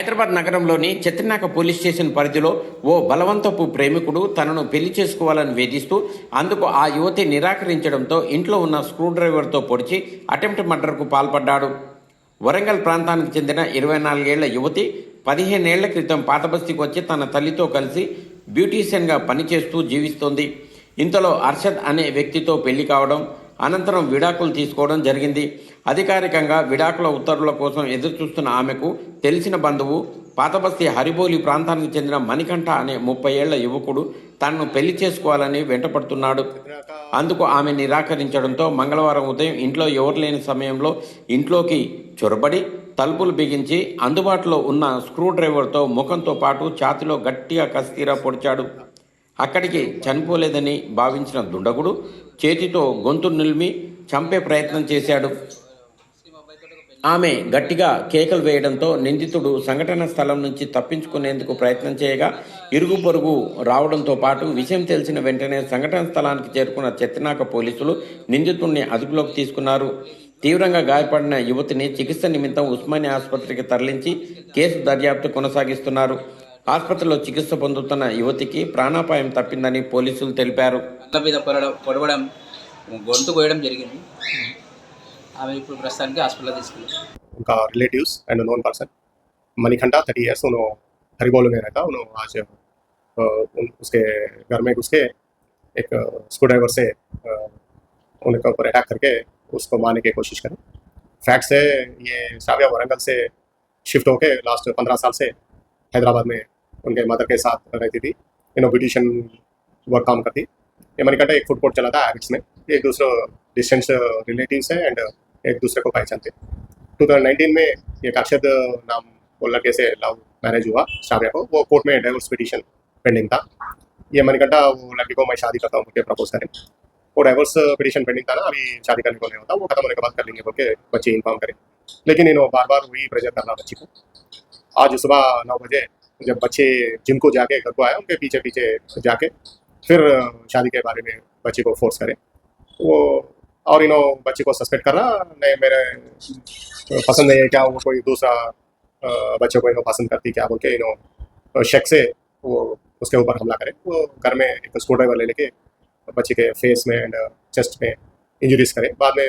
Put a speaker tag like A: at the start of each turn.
A: హైదరాబాద్ నగరంలోని చెత్తినాక police station పరిధిలో ఓ బలవంతపు ప్రేమికుడు తనను పెళ్ళి చేసుకోవాలని వేధిస్తూ అందుకు ఆ యువతి నిరాకరించడంతో ఇంట్లో ఉన్న స్క్రూడ్రైవర్తో పొడిచి అటెంప్ట్ మర్డర్కు పాల్పడ్డాడు. వరంగల్ ప్రాంతానికి చెందిన ఇరవై నాలుగేళ్ళ యువతి పదిహేనేళ్ళ క్రితం పాతబస్తీకి వచ్చి తన తల్లితో కలిసి బ్యూటీషియన్గా పనిచేస్తూ జీవిస్తోంది. ఇంతలో అర్షద్ అనే వ్యక్తితో పెళ్ళి కావడం అనంతరం విడాకులు తీసుకోవడం జరిగింది. అధికారికంగా విడాకుల ఉత్తర్వుల కోసం ఎదురుచూస్తున్న ఆమెకు తెలిసిన బంధువు పాతబస్తీ హరిబోలి ప్రాంతానికి చెందిన మణికంఠ అనే ముప్పై ఏళ్ళ యువకుడు తనను పెళ్ళి చేసుకోవాలని వెంటపడుతున్నాడు. అందుకు ఆమె నిరాకరించడంతో మంగళవారం ఉదయం ఇంట్లో ఎవరు లేని సమయంలో ఇంట్లోకి చొరబడి తలుపులు బిగించి అందుబాటులో ఉన్న స్క్రూ డ్రైవర్తో ముఖంతో పాటు ఛాతిలో గట్టిగా కస్తీరా పొడిచాడు. అక్కడికి చనిపోలేదని భావించిన దుండగుడు చేతితో గొంతు నిలిమి చంపే ప్రయత్నం చేశాడు. ఆమె గట్టిగా కేకలు వేయడంతో నిందితుడు సంఘటన స్థలం నుంచి తప్పించుకునేందుకు ప్రయత్నం చేయగా ఇరుగు పొరుగు రావడంతో పాటు విషయం తెలిసిన వెంటనే సంఘటన స్థలానికి చేరుకున్న చెత్తనాక పోలీసులు నిందితుడిని అదుపులోకి తీసుకున్నారు. తీవ్రంగా గాయపడిన యువతిని చికిత్స నిమిత్తం ఉస్మానియా ఆసుపత్రికి తరలించి కేసు దర్యాప్తు కొనసాగిస్తున్నారు. ఆసుపత్రిలో చికిత్స పొందుతున్న యువతికి ప్రాణాపాయం తప్పిందని పోలీసులు తెలిపారు
B: కళ్ళ మీద పొరడం పొడవడం గొంతు కోయడం జరిగింది ఆమె ఇప్పుడు ప్రస్తుతానికి హాస్పిటల్ తీసుకెళ్ళాం
C: उनका relatives and non person मणिखंडा thirty years उन्होंने हरिबोल में रहता उन्होंने आज अ, उन- उसके घर में घुस के एक स्क्रू ड्राइवर से अ, उनके ऊपर अटैक करके उसको मारने की कोशिश करी फैक्ट्स है ये साविया वरंगल से शिफ्ट होके लास्ट पंद्रह साल से हैदराबाद में उनके मदर के साथ रहती थी। इन ब्यूटिशियन वर्क काम करती। ये मणिकंठा एक फ़ूड कोर्ट चला था एरिक्स में। एक दूसरे डिस्टेंस रिलेटिव्स है एंड एक दूसरे को पहचानते 2019 में एक अक्षद नाम वो लड़के से लव मैरिज हुआ शाबिया को, वो कोर्ट में डाइवोर्स पिटीशन पेंडिंग था। ये मणिकंठा वो लड़की को मैं शादी करता हूँ, मुझे प्रपोज करें। वो डाइवोर्स पिटीशन पेंडिंग था ना, अभी शादी करने को नहीं होता, वो खत्म होने के बाद कर लेंगे बोल के बच्चे इन्फॉर्म करें। लेकिन इन्हों बार बार वही प्रेजर कर रहा बच्ची को। आज सुबह नौ बजे जब बच्चे जिम को जाके घर को आए, उनके पीछे पीछे जाके फिर शादी के बारे में बच्चे को फोर्स करें। वो, और इन्हों बच्चे को सस्पेक्ट कर रहा नहीं, मेरे पसंद नहीं है क्या, वो कोई दूसरा बच्चे को इन्हों पसंद करती क्या, बोल के इन्हों शक से वो उसके ऊपर हमला करें। वो घर में एक स्क्रू ड्राइवर ले लेके बच्चे के फेस में एंड चेस्ट में इंजरीज करें। बाद में